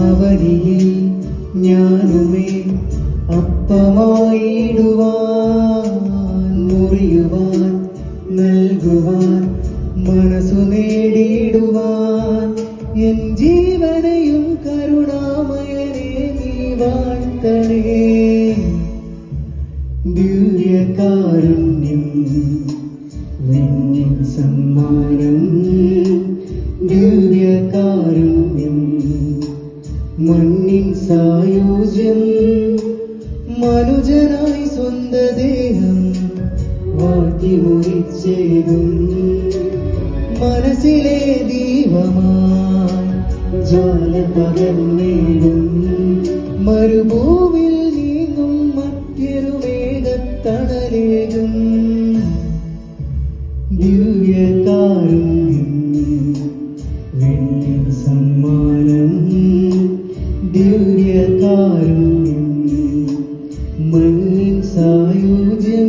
അവനിയിൽ ഞാനുമേ അപ്പമായിടുവാൻ മുറിയുവാൻ നൽകുവാൻ മനസ്സു നേടിയിടുവാൻ എൻ ജീവനെയും കരുണാമയനെ നീ വാഴ്ത്തണേ. ദിവ്യകാരുണ്യം നിന്നിൻ സമ്മാനം ദിവ്യകാരുണ്യം മണ്ണിൻ സായോജ്യം മനുജനായി സ്വന്ത ദേഹം വാട്ടി മുറിച്ചേകും മനസ്സിലെ ദീപമായി ജ്വാല പകർന്നേകും മരുഭൂവിൽ നീങ്ങും മറ്റൊരു മേഘത്തണലേകും. ദിവ്യകാരുണ്യം. കാരുണ്യം മൻ സായുജ്യം